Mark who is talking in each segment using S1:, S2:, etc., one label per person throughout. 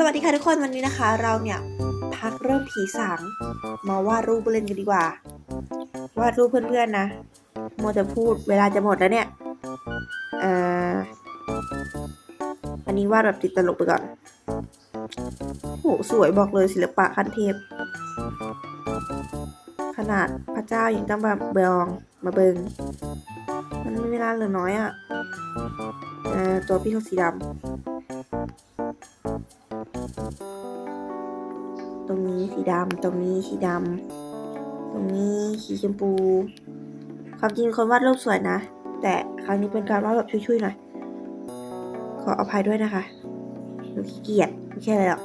S1: สวัสดีค่ะทุกคนวันนี้นะคะ เราเนี่ยพักเริ่มผีสางมาวาดรูปเล่นกันดีกว่า วาดรูปเพื่อนๆนะโมจะพูดเวลาจะหมดแล้วเนี่ยอ่ออันนี้วาดแบบติดตลกไปก่อนโหสวยบอกเลยศิลปะขั้นเทพ ขนาดพระเจ้ายังต้องมาเบองมาเบิงมันไมีเวลาเหลือน้อยอะ่ะตัวพี่เขาสีดำ นี้สีดำตรงนี้สีดำตรงนี้สีชมพู ความจริงคนวาดรูปสวยนะ แต่ครั้งนี้เป็นการวาดแบบช่วยๆหน่อย ขออภัยด้วยนะคะหนูขี้เกียจไม่ใช่อะไรหรอก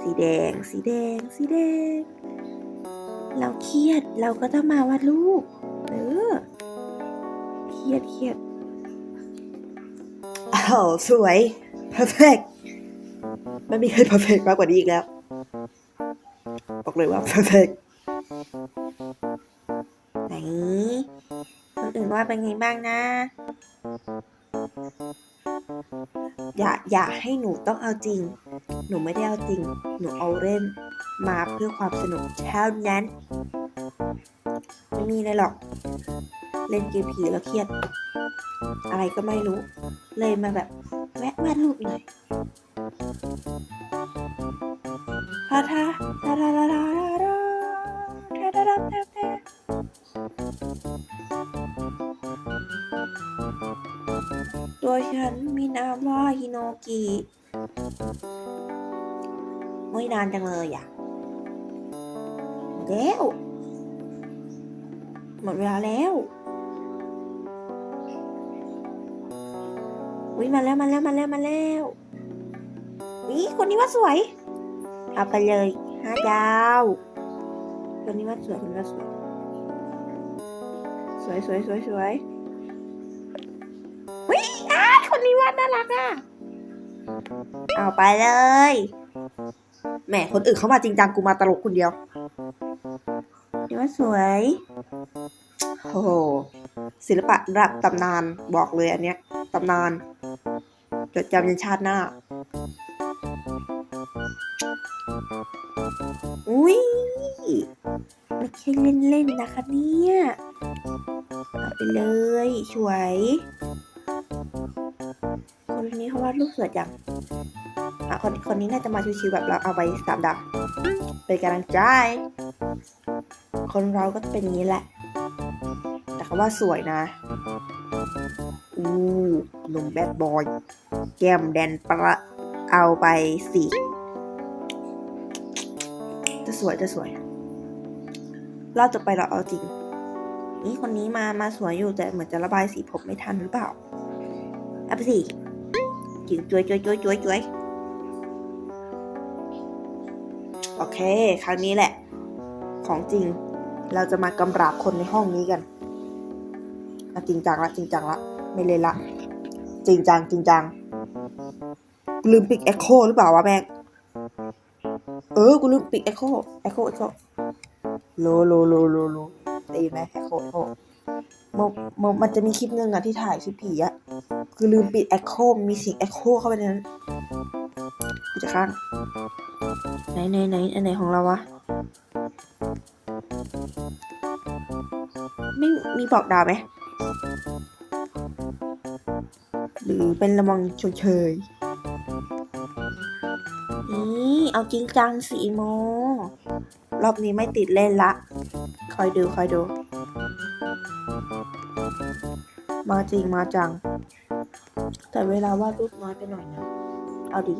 S1: สีแดง สีแดง สีแดง เราเครียดเราก็ต้องมาวาดรูปเออเครียดเครียดอ้าวสวย perfect ไม่มีใคร perfect มากกว่านี้อีกแล้ว เลยว่า perfect ไหนคนอื่นว่าเป็นไงบ้างนะ อย่าอย่าให้หนูต้องเอาจริง หนูไม่ได้เอาจริง หนูเอาเล่นมาเพื่อความสนุกเท่านั้น ไม่มีเลยหรอก เล่นเกมผีแล้วเครียด อะไรก็ไม่รู้ เลยมาแบบแวะวาดรูปหน่อยท่าท่าท่าท่าท่า ไม่นานจังเลยอะหมดแล้ว หมดเวลาแล้ววิมาแล้วมาแล้วมาแล้วมาแล้ววิคนนี้ว่าสวย เอาไปเลยห้าดาวคนนี้ว่าสวยคนนี้ว่าสวย สวยสวยสวยสวยวิอ้าคนนี้ว่าน่ารักอะ เอาไปเลย แหมคนอื่นเขามาจริงจังกูมาตลกคนเดียวนี่ว่าสวยโอ้โหศิลปะระดับตำนานบอกเลยอันเนี้ยตำนาน จดจำยันชาติหน้า อุ้ยไม่ใช่เล่นๆนะคะเนี่ยเอาไปเลยสวยคนนี้เขาวาดรูปสวยจัง อะคนคนนี้น่าจะมาชิวๆแบบเราเอาไปสามดาวเป็นกำลังใจ คนเราก็เป็นอย่างนี้แหละ แต่เขาว่าสวยนะ อู้หนุ่มแบดบอย แก้มแดนประเอาไปสิจะสวยจะสวยรอบต่อไปเราเอาจริง นี่คนนี้มามาสวยอยู่แต่เหมือนจะระบายสีผมไม่ทันหรือเปล่าเอาไปสิจิงจุยจุยจุยจุยจุย โอเค ครั้งนี้แหละ ของจริง เราจะมากำราบคนในห้องนี้กันจริงจังละจริงจังละไม่เล่นละ จริงจังจริงจังลืมปิดเอ็กโคหรือเปล่าวะแม่เออ กูลืมปิดเอ็กโคเอ็กโคเอ็กโคโลโลโลโลโลได้ยินไหมเอ็กโคเอ็โคมมมันจะมีคลิปหนึ่งอะที่ถ่ายคลิปผีอะคือลืมปิดเอ็กโคมีเสียงเอ็กโคเข้าไปในนั้นกูจะข้าง ไหนไหนไหนอันไหนของเราวะ ไม่มีบอกดาวไหม หรือเป็นระวังเชยๆนี่เอาจริงจังสีโม รอบนี้ไม่ติดเล่นละ คอยดูคอยดู มาจริงมาจัง แต่เวลาวาดรูปน้อยไปหน่อยนะ เอาดี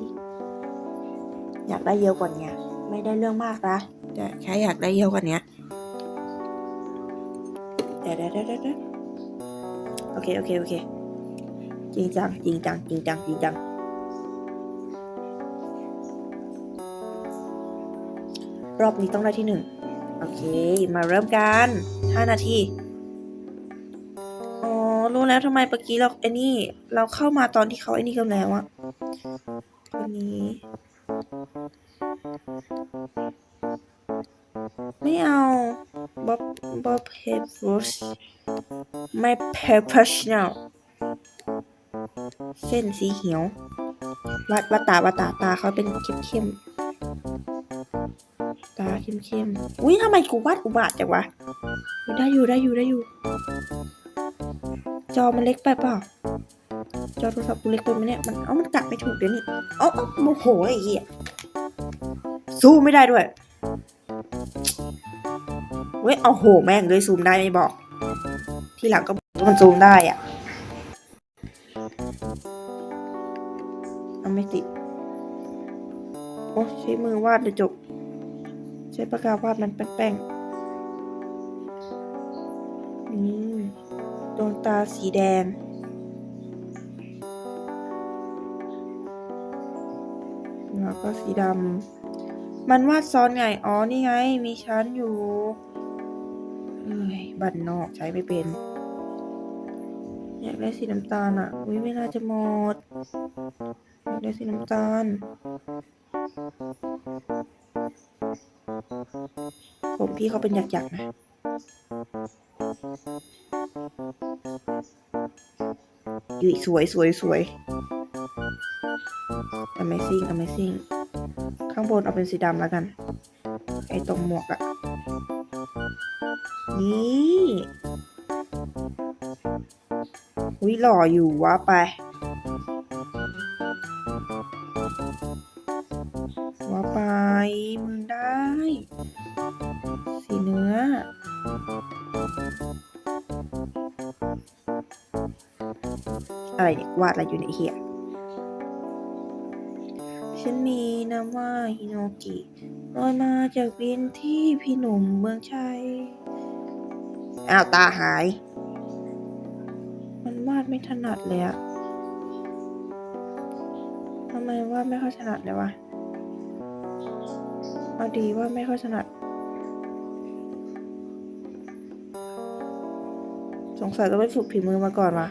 S1: ได้เยอะกว่านี้ไม่ได้เรื่องมากนะแต่แค่อยากได้เยอะกว่านี้เดี๋ยวเดี๋ยวเดี๋ยวเดี๋ยวโอเคโอเคโอเคจริงจังจริงจังจริงจังจริงจังรอบนี้ต้องได้ที่หนึ่งโอเค มาเริ่มกันห้านาทีอ๋อรู้แล้วทำไมเมื่อกี้เราไอ้นี่ เราเข้ามาตอนที่เขาไอ้นี่กันแล้วอะคนนี้ ไม่เอาบ๊อบบ๊อบเฮดบรูซไม่เพอร์เพชแนลเส้นสีเขียววาดวาดตาวาดตาตาเขาเป็นเข้มเข้มตาเข้มเข้มอุ้ยทำไมกูวาดอุบาทจังวะ ได้อยู่ได้อยู่ได้อยู่ จอมันเล็กไปเปล่า จอโทรศัพท์กูเล็กไปไหมเนี่ย มัน เอ้า มันกะไม่ถูกเดี๋ยวนี้เอ้าเอ้าโมโหไอ้เหี้ย สู้ไม่ได้ด้วย เว้ย เอาโหแม่งเลยซูมได้ไม่บอก ที่หลังก็บอกว่ามันซูมได้อะเอาไม่ติด โอ้ใช้มือวาดเลยจบ ใช้ปากกาวาดมันแป้งๆนี่ดวงตาสีแดง แล้วก็สีดำมันวาดซ้อนไง อ๋อ นี่ไง มีชั้นอยู่เอ้ยบันนอกใช้ไม่เป็น อยากได้สีน้ำตาลอะอุ้ยไม่น่าจะหมด อยากได้สีน้ำตาล ผมพี่เขาเป็นหยักๆนะยุยสวยสวยสวย Amazing Amazing ข้างบนเอาเป็นสีดำแล้วกัน ไอตรงหมวกอะนี่อุ้ยหล่ออยู่วะไป ว่าไป มึงได้ สีเนื้อ อะไรเนี่ย วาดอะไรอยู่ในเฮีย ฉันมีนามว่าฮิโนกิลอยมาจากวินที่พี่หนุ่มเมืองชัย อ้าว ตาหาย มันวาดไม่ถนัดเลยอะทำไมวาดไม่ค่อยถนัดเลยวะ เอาดีว่าไม่ค่อยถนัด สงสัยต้องไปฝึกฝีมือมาก่อนวะ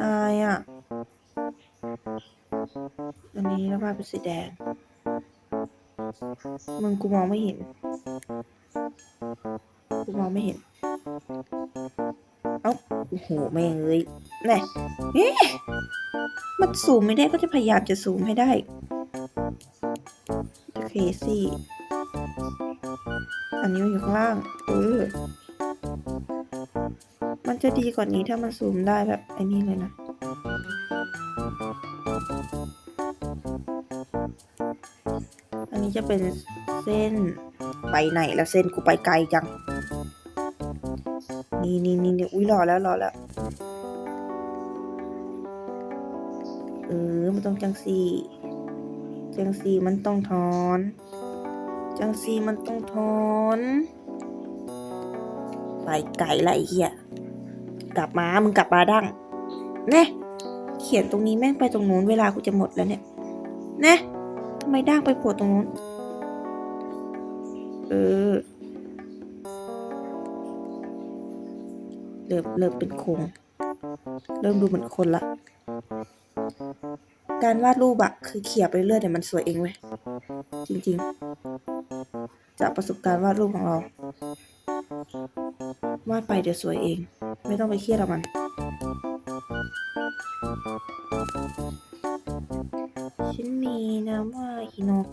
S1: อายอะ อันนี้แล้ววาดเป็นสีแดง มึงกูมองไม่เห็น กูมองไม่เห็น เอ้า โอ้โห แม่งเลยแน่เอ๊ะมันซูมไม่ได้ก็จะพยายามจะซูมให้ได้เคซี่ อันนี้มันอยู่ข้างล่าง เออ มันจะดีกว่านี้ถ้ามันซูมได้แบบไอ้นี่เลยนะ นี้จะเป็นเส้นไปไหนแล้วเส้นกูไปไกลจัง นี่นี่นี่นี่อุ้ยรอแล้วรอแล้ว เออ มันต้องจังสีจังสีมันต้องทอน จังสีมันต้องทอน ไปไกลละไอ้เหี้ย กลับมา มึงกลับมาดังเน่เขียนตรงนี้แม่งไปตรงนู้นเวลากูจะหมดแล้วเนี่ยเน่ ไมด่างไปโผล่ตรงนู้น เออเริ่มเริ่มเป็นโครงเริ่มดูเหมือนคนละ การวาดรูปอะคือเขี่ยไปเรื่อยเดี๋ยวมันสวยเองเว้ย จริงๆ จากประสบการณ์วาดรูปของเรา วาดไปเดี๋ยวสวยเอง ไม่ต้องไปเครียดกับมัน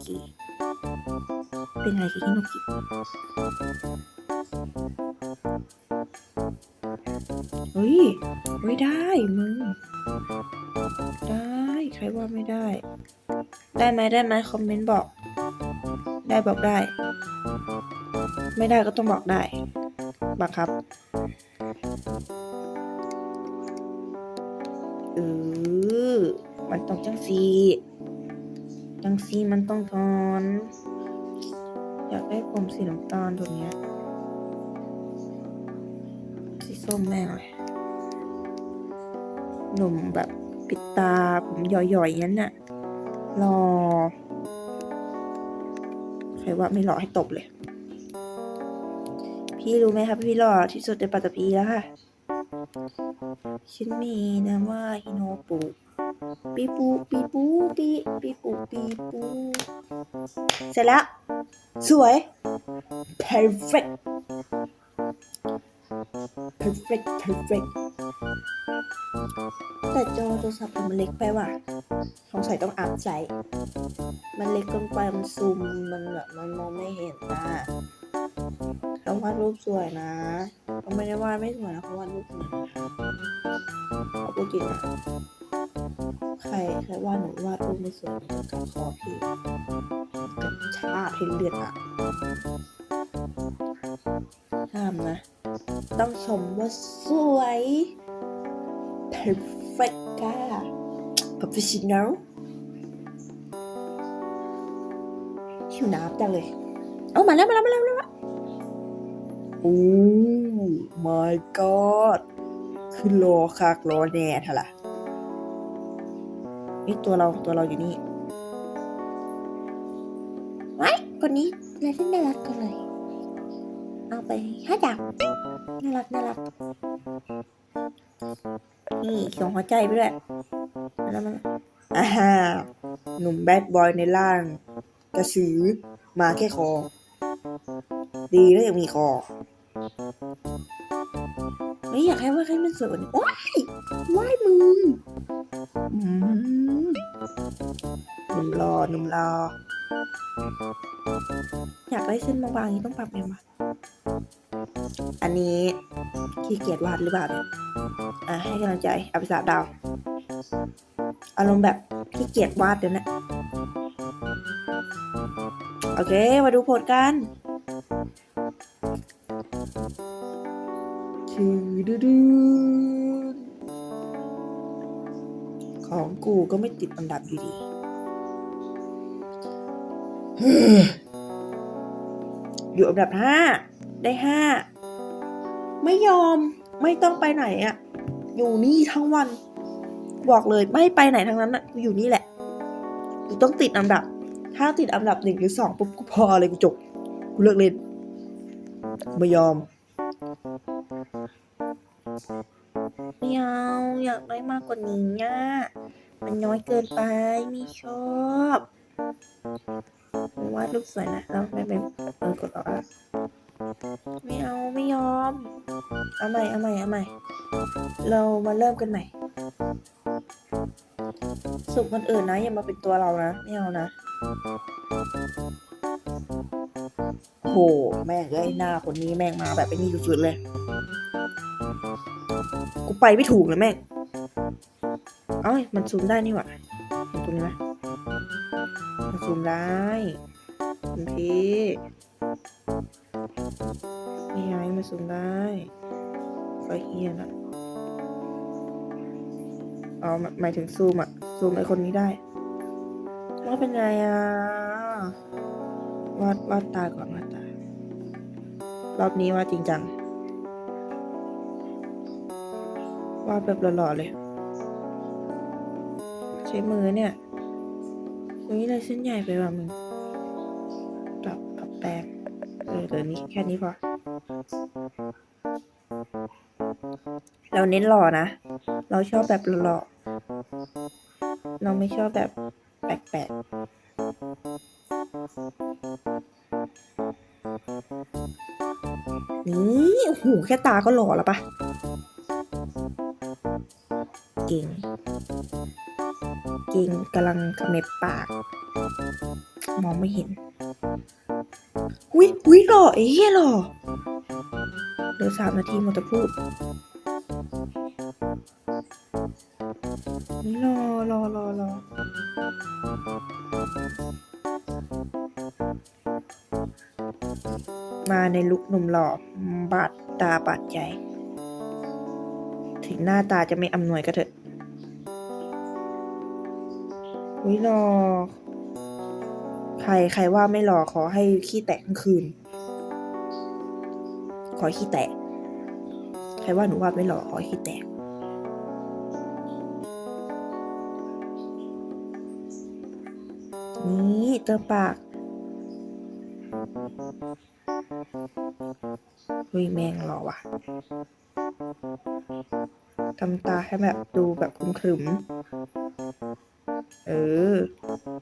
S1: กิ เป็นอะไรกับฮิโนกิ เฮ้ยเฮ้ยได้มึง ได้ ใครว่าไม่ได้ ได้ไหมได้ไหมคอมเมนต์บอก ได้บอกได้ ไม่ได้ก็ต้องบอกได้ บังคับ เออ มันต้องจังสีังสีมันต้องทอน อยากได้ผมสีน้ำตาลตัวเนี้ย สีส้มแม่เลยหนุ่มแบบปิดตาผมหย่อยๆอย่างนั้นน่ะ รอ ใครว่าไม่หล่อให้ตบเลย พี่รู้ไหมครับพี่หล่อที่สุดในปัตตภีแล้วค่ะฉันมีนามว่าฮิโนปุ ปีปูปีปูปีปีปูปีปูเสร็จแล้ว สวย perfect perfect perfect แต่จอโทรศัพท์มันเล็กไปว่ะสงสัยต้องอัพใจมันเล็กเกินไปมันซูม มันแบบมันมองไม่เห็นนะต้องวาดรูปสวยนะก็ไม่ได้วาดไม่สวยนะเขาวาดรูปสวยนะเขาพูดจริงนะ ใครใครวาหนูวาดรูปไม่สวยกับคอพี่กับชาติให้เลือดอะห้ามนะ ต้องชมว่าสวย perfect ค่ะ professional หิวน้ำจังเลย เอามาแล้วมาแล้วมาแล้วมาแล้วโอ้ my god คือรอคักรอแน่เถอะล่ะ นี่ตัวเราตัวเราอยู่นี่ไว้คนนี้ลายเส้นน่ารักกันเลย เอาไปห้าจับน่ารักน่ารักนี่เขียวหัวใจไปด้วยมาแล้วมาแล้วอ่าฮะหนุ่มแบดบอยในร่าง กระสือมาแค่คอ ดีแล้วยังมีคอไม่อยากให้ว่าให้มันสวยกว่านี้ว้ายว้ายมึงอืม หนุ่มรอหนุ่มรอ อยากได้เส้นบางๆางนี้ต้องปรับไงวะอันนี้ขี้เกียจวาดหรือเปล่าเนี่ยอะให้กำลังใจเอาไปสาดาว อารมณ์แบบขี้เกียจวาดเดี๋ยวนะ โอเค มาดูผลกันชื่อดืดน ของกูก็ไม่ติดอันดับอยู่ดี อยู่อันดับห้าได้ห้าไม่ยอมไม่ต้องไปไหนอะอยู่นี่ทั้งวัน บอกเลยไม่ไปไหนทั้งนั้นอะกูอยู่นี่แหละกูต้องติดอันดับ ถ้าติดอันดับหนึ่งหรือสองปุ๊บกูพอเลยกูจบกูเลิกเล่นไม่ยอมไม่เอาอยากได้มากกว่านี้อะ มันน้อยเกินไปไม่ชอบวาดรูปสวยนะแล้วไม่เป็นเออกดออกแล้วไม่เอาไม่ยอม เอาใหม่เอาใหม่เอาใหม่ เรามาเริ่มกันใหม่ สุกคนอื่นนะ อย่ามาเป็นตัวเรานะไม่เอานะโหแม่งเอ้ยหน้าคนนี้แม่งมาแบบไอ้นี่สุดๆเลย กูไปไม่ถูกเลยแม่ง เอ้ยมันซูมได้นี่หว่าเห็นตรงนี้ไหมมันซูมได้คุณพี่นี่ไงมันซูมได้ไฟเฮียนะอ๋อหมายหมายถึงซูมอะซูมไอคนนี้ได้ว่าเป็นไงอะวาดวาดตาก่อนวาดตารอบนี้วาดจริงจังวาดแบบหล่อๆเลย ใช้มือเนี่ยอุ้ยลยเส้นใหญ่ไปว่ะมึงปรับปรับแปลงเออเดี๋ยวนี้แค่นี้พอ เราเน้นหล่อนะ เราชอบแบบหล่อเราไม่ชอบแบบแปลกๆ นี่โอ้โหแค่ตาก็หล่อแล้วปะเก่ง เก่งกำลังกระเม็บปาก มองไม่เห็นหุยหุยหล่อเอ้ยหล่อเหลือสามนาทีหมดจะพูดรอรอรอรอมาในลุกหนุ่มหล่อบาดตาบาดใจ ถึงหน้าตาจะไม่อำนวยก็เถอะ อุ้ยรอ ใครใครว่าไม่รอขอให้ขี้แตกทั้งคืน ขอขี้แตก ใครว่าหนูว่าไม่รอขอขี้แตกนี่เติมปากเฮ้ยแมงหรอวะทำตาให้แบบดูแบบคลุมขรึม เออ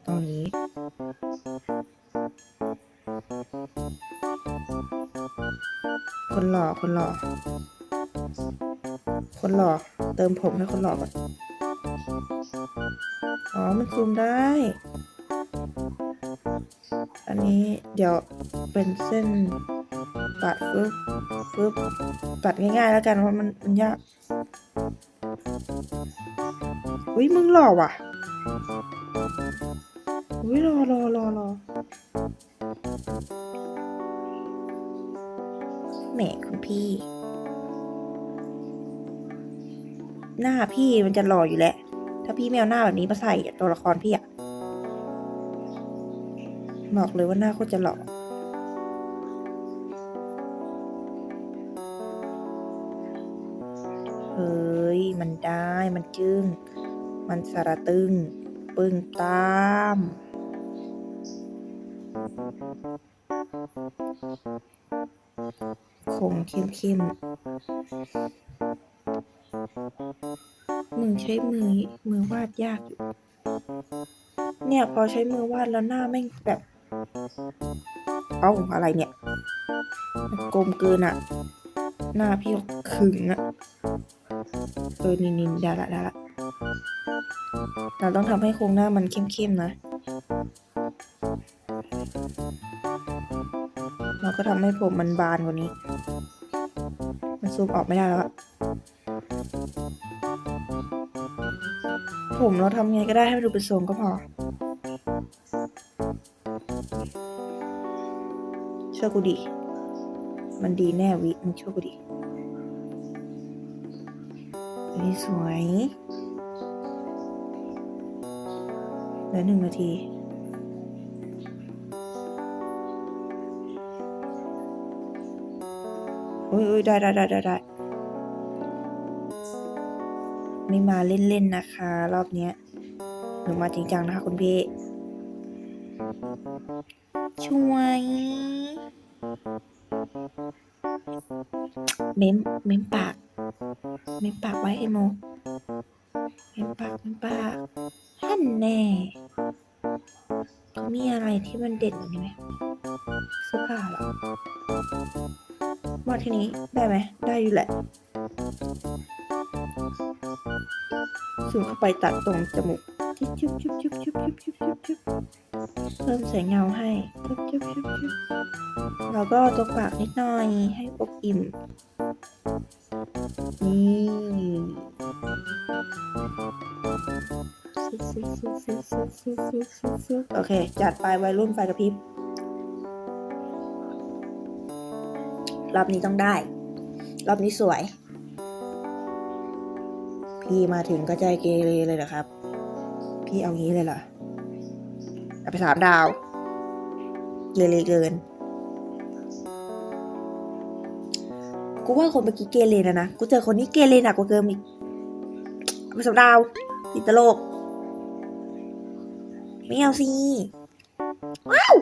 S1: ตรงนี้ คนหล่อ คนหล่อ คนหล่อ เติมผมให้คนหล่อก่อน อ๋อ มันซูมได้ อันนี้เดี๋ยวเป็นเส้นปัดฟึบฟึบปัดง่ายๆแล้วกันว่าะมันมันยาก อุ้ยมึงหล่อว่ะ อุ้ยรอรอรอรอแหมคุณพี่ หน้าพี่มันจะหล่ออยู่แหละถ้าพี่ไม่เอาหน้าแบบนี้มาใส่ตัวละครพี่อะบอกเลยว่าหน้าโคตรจะหล่อเฮ้ย มันได้ มันจึ้ง มันสารตึง ปึ้งตาม คงเข้มเข้มๆมึงใช้มือมือวาดยากอยู่ เนี่ยพอใช้มือวาดแล้วหน้าแม่งแบบ เอ้าอะไรเนี่ยกลมเกินอะหน้าพี่ขึงอะเออนินนินได้ละได้ละเราต้องทำให้โครงหน้ามันเข้มๆนะ ก็ทำให้ผมมันบานกว่านี้ มันซูมออกไม่ได้แล้วอะผมเราทำไงก็ได้ให้มันดูเป็นทรงก็พอเชื่อกูดิ มันดีแน่วิ มึงเชื่อกูดินนี้สวยเหลือหนึ่งนาที อ้ยโอ้ยได้ได้ได้ได้ได้ไม่มาเล่นๆนะคะ รอบเนี้ยหนูมาจริงจังนะคะคุณพี่ ช่วยเม้มเม้มปาก เม้มปากไว้ไอโมเม้มปากเม้มปากฮั่นแน่เขามีอะไรที่มันเด่นกว่านี้ไหม ได้อยู่แหละสูงเข้าไปตัดตรงจมูกชุบชุบชุบชุบชุบชุบชุบชุบชุบเพิ่มแสงเงาให้ชุบชุบชุบชุบแล้วก็ตรงปากนิดหน่อยให้อบอิ่ม นี่โอเค จัดไปวัยรุ่นไฟกระพริบรอบนี้ต้องได้ รอบนี้สวย พี่มาถึงก็ใจเกเรเลยเหรอครับ พี่เอางี้เลยเหรอเอาไปสามดาวเกเรเกิน กูว่าคนเมื่อกี้เกเรนะนะ กูเจอคนนี้เกเรหนักกว่าเกิมอีกเอาไปสามดาวติดตลก ไม่เอาสิ ว้าว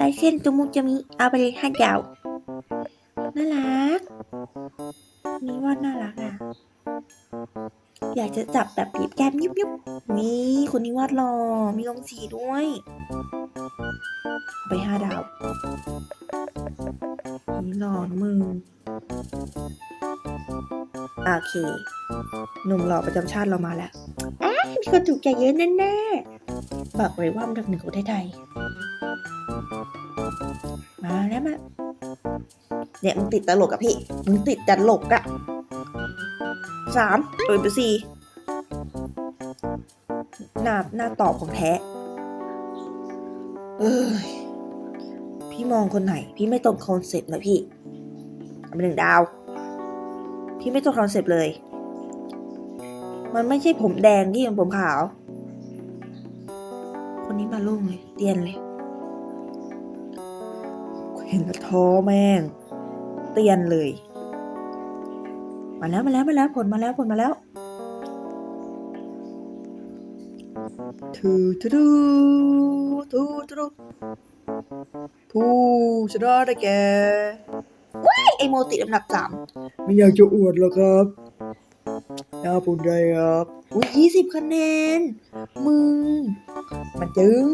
S1: ลายเส้นจมูกจะมีเอาไปเลยห้าดาว น่ารัก นี่ว่าน่ารักอะ อยากจะจับแบบปีบแก้มยุบยุบนี่คนนี้วาดหล่อมีลงสีด้วย ไปห้าดาว นี่หล่อนมึงโอเคหนุ่มหล่อประจำชาติเรามาแล้วอ้ามีคนถูกใจเยอะแน่ๆบอกเลยว่ามันดับหนึ่งของไทยมาแล้วมา เนี่ยมึงติดตลกอะพี่มึงติดตลกอะสามเปิดไปสี่หน้าหน้าตอบของแท้เอ้ยพี่มองคนไหน พี่ไม่ตรงคอนเซ็ปต์เลยพี่เอาไปหนึ่งดาว พี่ไม่ตรงคอนเซ็ปต์เลย มันไม่ใช่ผมแดงที่เป็นผมขาว คนนี้มาลุ่งเลยเตียนเลย เห็นแล้วท้อแม่ง เตียนเลย มาแล้วมาแล้วมาแล้วผลมาแล้วผลมาแล้วทูทูทูทูทูทูผู้ชนะได้แก่ว้ายไอโมติดอันดับสามไม่อยากจะอวดหรอกครับน่าภูมิใจครับ อุ้ยยี่สิบคะแนน มึง มันจึง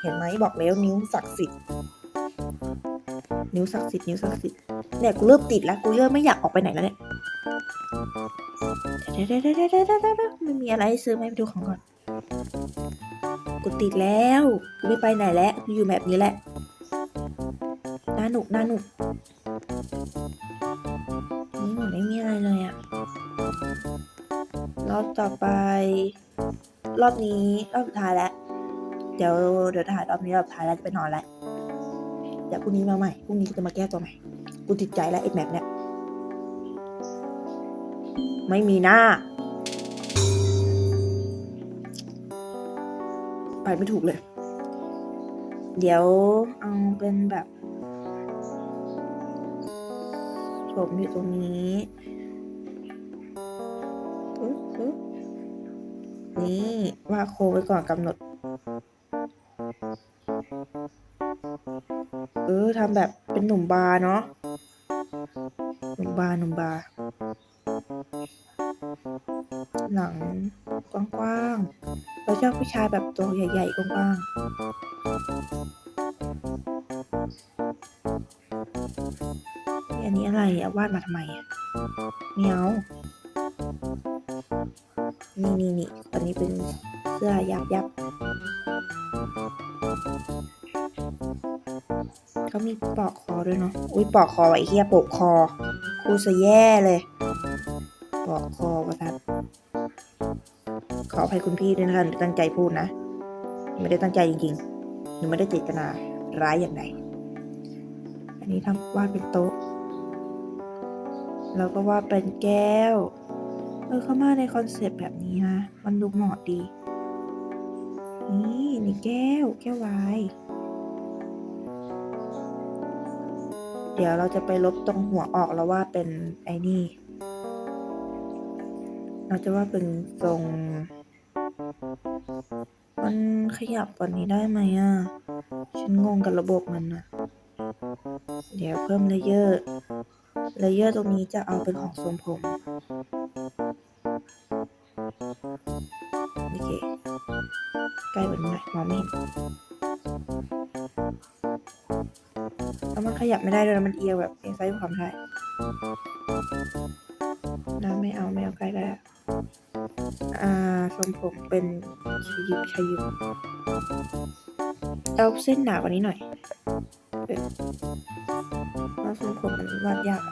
S1: เห็นไหมบอกแล้วนิ้วศักดิ์สิทธิ์ นิ้วศักดิ์สิทธิ์นิ้วศักดิ์สิทธิ์ เนี่ยกูเริ่มติดแล้วกูเริ่มไม่อยากออกไปไหนแล้วเนี่ยเดี๋ยวเดี๋ยวเดี๋ยวไม่มีอะไรให้ซื้อไหมไปดูของก่อน กูติดแล้วกูไม่ไปไหนแล้วกูอยู่แบบนี้แหละน่าหนุกน่าหนุกนี่เหมือนไม่มีอะไรเลยอะรอบต่อไป รอบนี้รอบสุดท้ายแล้ว เดี๋ยวเดี๋ยวถ่ายรอบนี้รอบท้ายแล้วจะไปนอนแล้ว ดี๋ยวพรุ่งนี้มาใหม่พรุ่งนี้กูจะมาแก้ตัวใหม่กูติดใจแล้วไอ้แมปเนี้ยไม่มีหน้า ไปไม่ถูกเลย เดี๋ยวเอาเป็นแบบผมอยู่ตรงนี้นี่ว่าโคไว้ก่อนกำหนด ออทำแบบเป็นหนุ่มบาร์เนาะหนุ่มบาร์หนุ่มบาร์หลังกว้างๆเราชอบผู้ชายแบบตัวใหญ่ๆกว้างๆอันนี้อะไรอะวาดมาทำไมอะเมียวนี่นี่นี่อันนี้เป็นเสื้อยับยับ เขามีปอกคอด้วยเนาะ อุ้ยปอกคอไอ้เหี้ยปกคอ กูจะแย่เลย ปอกคอประทัดขออภัยคุณพี่ด้วยนะคะหนูตั้งใจพูดนะ ไม่ได้ตั้งใจจริงๆ หนูไม่ได้เจตนาร้ายอย่างใดอันนี้ทำวาดเป็นโต๊ะ แล้วก็วาดเป็นแก้ว เออเข้ามาในคอนเซปต์แบบนี้นะ มันดูเหมาะดี นี่นี่แก้ว แก้ววาย เดี๋ยวเราจะไปลบตรงหัวออกแล้วว่าเป็นไอ้นี่ เราจะว่าเป็นทรง มันขยับกว่านี้ได้ไหมอะ ฉันงงกับระบบมันอะเดี๋ยวเพิ่มเลเยอร์ เลเยอร์ตรงนี้จะเอาเป็นของทรงผม โอเค ใกล้กว่านี้หน่อยมองไม่เห็น แล้วมันขยับไม่ได้ด้วยมันเอียงแบบเอียงซ้ายขวาไม่ได้น้ำไม่เอาไม่เอาใกล้ก็ได้อ่าทรงผมเป็นชยุบชยุบเอาเส้นหนากว่านี้หน่อยเออแล้วทรงผมมันวาดยาก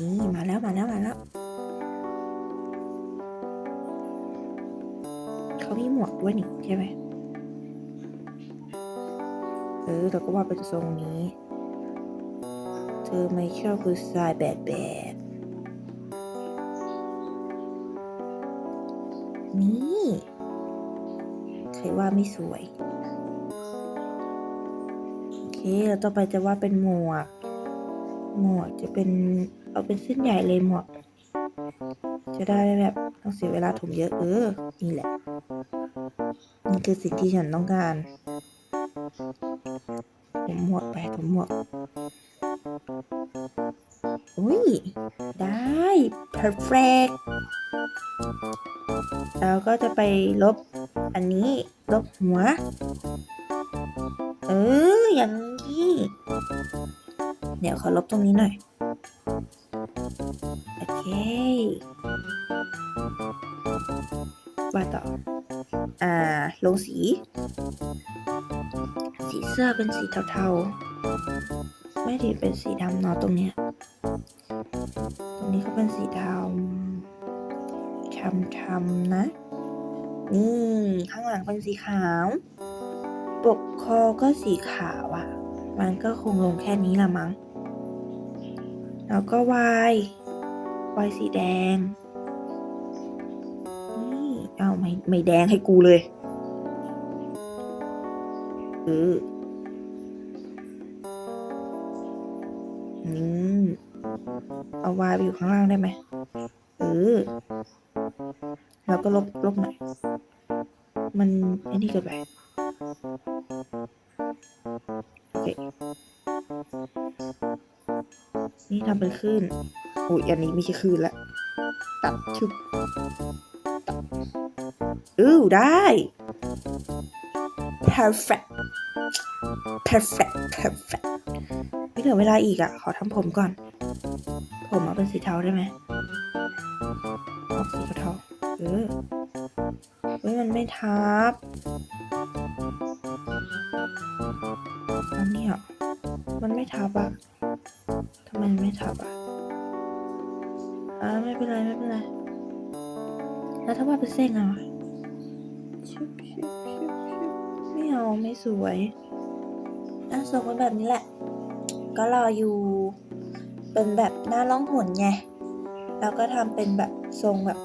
S1: นี่มาแล้วมาแล้วมาแล้วเขามีหมวกด้วยนี่ใช่ไหม เออเราก็ว่าเป็นทรงนี้ เธอไม่ชอบผู้ชายแบดแบดนี่ใครว่าไม่สวย โอเคแล้วต่อไปจะว่าเป็นหมวก หมวกจะเป็นเอาเป็นเส้นใหญ่เลยหมวก จะได้แบบต้องเสียเวลาถมเยอะเออ นี่แหละ นี่คือสิ่งที่ฉันต้องการ มหมวกไปผมหมวกอุ้ย ได้ perfect เราก็จะไปลบอันนี้ลบหัว เออ อย่างนี้ เดี๋ยวขอลบตรงนี้หน่อย โอเควาดต่อ อ่า ลงสีีเสื้อเป็นสีเทาๆ ไม่ได้เป็นสีดำเนาะตรงเนี้ย ตรงนี้ก็เป็นสีดำช้ำๆนะ นี่ ข้างหลังเป็นสีขาว ปกคอก็สีขาวอะ่ะ มันก็คงลงแค่นี้ละมั้ง แล้วก็วายวายสีแดง นี่ เอาไม่ไม่แดงให้กูเลย เออนี่ เอาวายไปอยู่ข้างล่างได้ไหมเออแล้วก็ลบลบหน่อย มันไอ้นี่เกินไปโอเค นี่ทำเป็นคลื่นอุ้ยอันนี้ไม่ใช่คลื่นละ ตัดชุบตัดอู้ได้ perfect perfect perfect ไม่เหลือเวลาอีกอะ่ะ ขอทำผมก่อน ผมเอาเป็นสีเทาได้ไหมเอาสีเทาๆออเฮ้ยมันไม่ทับอันนี้ยมันไม่ทับอะทำไมไม่ทับอะอ่าไม่เป็นไรไม่เป็นไรแล้วถ้าว่าเป็นเส้นอะไม่เอาไม่สวย ส่งมาแบบนี้แหละ ก็รออยู่ เป็นแบบหน้าล่องหนไง แล้วก็ทำเป็นแบบทรงแบบ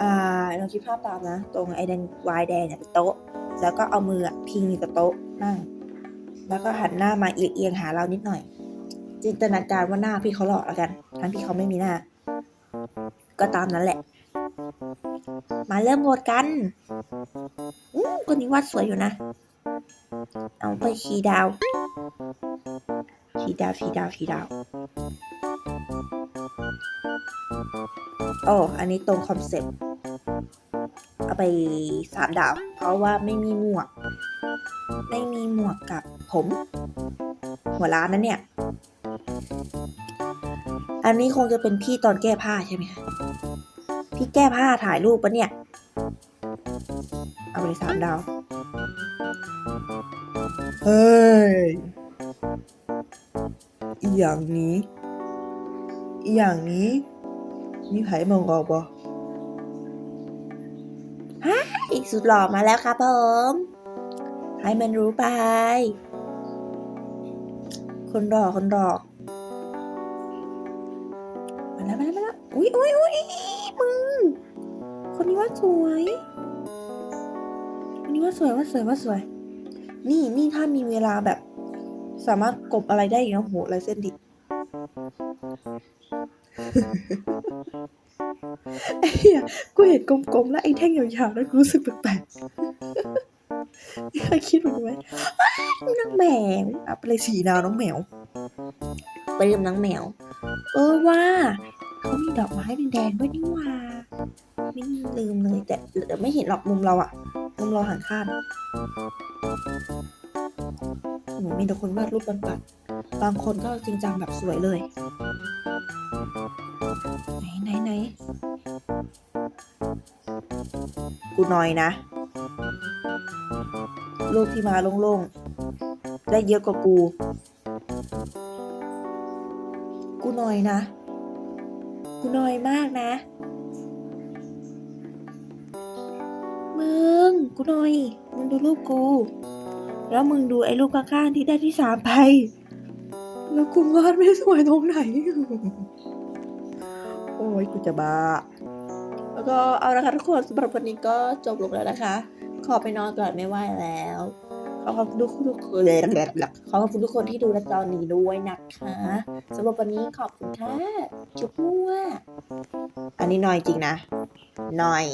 S1: อ่าเราคิดภาพตามนะ ตรงไอแดงวายแดงเนี่ยเป็นโต๊ะ แล้วก็เอามืออะพิงอยู่กับโต๊ะนั่ง แล้วก็หันหน้ามาเอียงหาเรานิดหน่อย จินตนาการว่าหน้าพี่เขาหล่อแล้วกัน ทั้งที่เขาไม่มีหน้า ก็ตามนั้นแหละ มาเริ่มโหวตกันอู้คนนี้วาดสวยอยู่นะ เอาไปขีดาว ขีดาวขีดาวขีดาวโอ้อันนี้ตรงคอนเซ็ปต์เอาไปสามดาว เพราะว่าไม่มีหมวก ไม่มีหมวกกับผม หัวล้านนั้นเนี่ย อันนี้คงจะเป็นพี่ตอนแก้ผ้าใช่ไหมคะพี่แก้ผ้าถ่ายรูปปะเนี่ย เอาไปสามดาว เฮ้ย อีอย่างนี้ มีไผ่มองออกบ่ฮะอีกสุดหล่อมาแล้วครับผม ให้มันรู้ไป คนรอคนรอมาแล้วมาแล้วมาแล้วอุ้ยอุ้ยอุ้ยมึง คนนี้ว่าสวยคนนี้ว่าสวยว่าสวยว่าสวย นี่นี่ถ้ามีเวลาแบบ สามารถกบอะไรได้อีกนะโหลายเส้นดิ ไอ้เหี้ยกูเห็นกลมๆแล้วไอ้แท่งยาวๆแล้วกูรู้สึกแปลกๆไม่เคยคิดเหมือนกันไหมอ้าวน้องแมวอาไปเลยสีดาวน้องแมว ไปเรียมน้องแมว เออว่าเขามีดอกไม้แดงๆด้วยนี่ว่าไม่ลืมเลย แต่แต่ไม่เห็นหรอกมุมเราอะมุมเราหันข้างหนูมีแต่คนวาดรูปปัดๆ บางคนก็จริงจังแบบสวยเลย ไหนไหนไหนกูน้อยนะรูปที่มาโล่งๆ ได้เยอะกว่ากู กูน้อยนะ กูน้อยมากนะ มึง กูน้อย มึงดูรูปกู แล้วมึงดูไอ้รูปข้างๆที่ได้ที่สามไป แล้วกูวาดไม่สวยตรงไหน โอ้ยกูจะบ้า แล้วก็เอาละค่ะทุกคนสำหรับวันนี้ก็จบลงแล้วนะคะ ขอไปนอนก่อนไม่ไหวแล้วขอขอบคุณทุกคนทุกคนเลยขอขอบคุณทุกคนที่ดูและตอนนี้ด้วยนะคะสำหรับวันนี้ขอบคุณค่ะจุ๊บมั่วอันนี้นอยจริงนะนอย